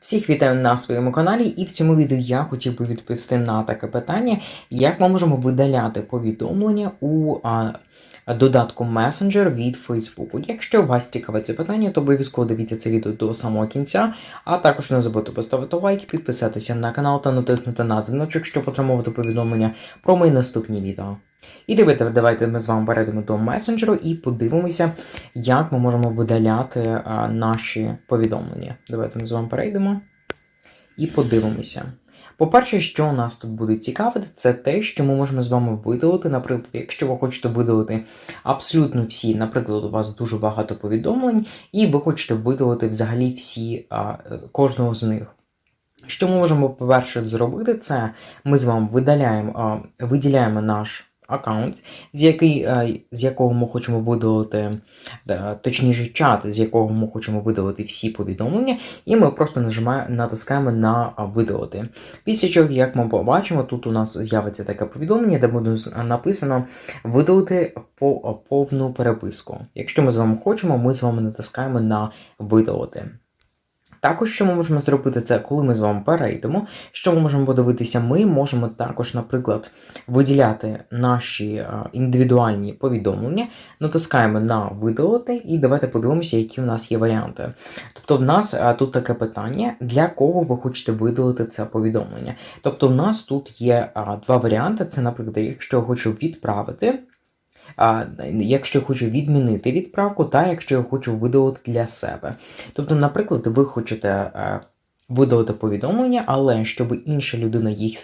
Всіх вітаю на своєму каналі, і в цьому відео я хотів би відповісти на таке питання, як ми можемо видаляти повідомлення у а, додатку Messenger від Facebook. Якщо вас цікавить це питання, то обов'язково дивіться це відео до самого кінця, а також не забудьте поставити лайк, підписатися на канал та натиснути на дзвіночок, щоб отримувати повідомлення про мої наступні відео. І дивіться, давайте ми з вами перейдемо до месенджеру і подивимося, як ми можемо видаляти наші повідомлення. Давайте ми з вами перейдемо і подивимося. По-перше, що нас тут буде цікавити, це те, що ми можемо з вами видалити. Наприклад, якщо ви хочете видалити абсолютно всі, наприклад, у вас дуже багато повідомлень, і ви хочете видалити взагалі всі а, кожного з них. Що ми можемо, по-перше, зробити, це ми з вами видаляємо, а, виділяємо наш аккаунт, з, який, е, з якого ми хочемо видалити, точніше, чат, з якого ми хочемо видалити всі повідомлення, і ми просто нажимаємо, натискаємо на видалити. Після чого, як ми побачимо, тут у нас з'явиться таке повідомлення, де буде написано видалити повну переписку. Якщо ми з вами хочемо, ми з вами натискаємо на видалити. Також, що ми можемо зробити, це коли ми з вами перейдемо. Що ми можемо подивитися? Ми можемо також, наприклад, виділяти наші індивідуальні повідомлення, натискаємо на видалити, і давайте подивимося, які в нас є варіанти. Тобто, в нас тут таке питання, для кого ви хочете видалити це повідомлення. Тобто, в нас тут є два варіанти: це, наприклад, якщо я хочу відправити. Якщо я хочу відмінити відправку, та якщо я хочу видалити для себе. Тобто, наприклад, ви хочете е, видалити повідомлення, але щоб інша людина їх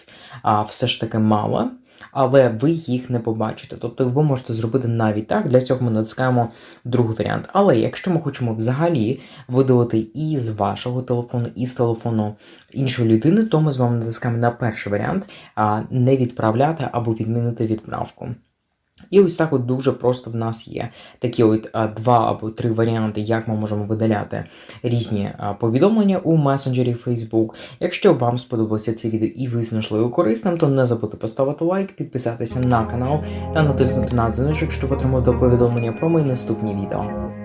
все ж таки мала, але ви їх не побачите. Тобто ви можете зробити навіть так, для цього ми натискаємо другий варіант. Але якщо ми хочемо взагалі видалити і з вашого телефону, і з телефону іншої людини, то ми з вами натискаємо на перший варіант, а не відправляти або відмінити відправку. І ось так от дуже просто в нас є такі от два або три варіанти, як ми можемо видаляти різні повідомлення у месенджері Facebook. Якщо вам сподобалося це відео і ви знайшли його корисним, то не забудьте поставити лайк, підписатися на канал та натиснути на дзвіночок, щоб отримати повідомлення про мої наступні відео.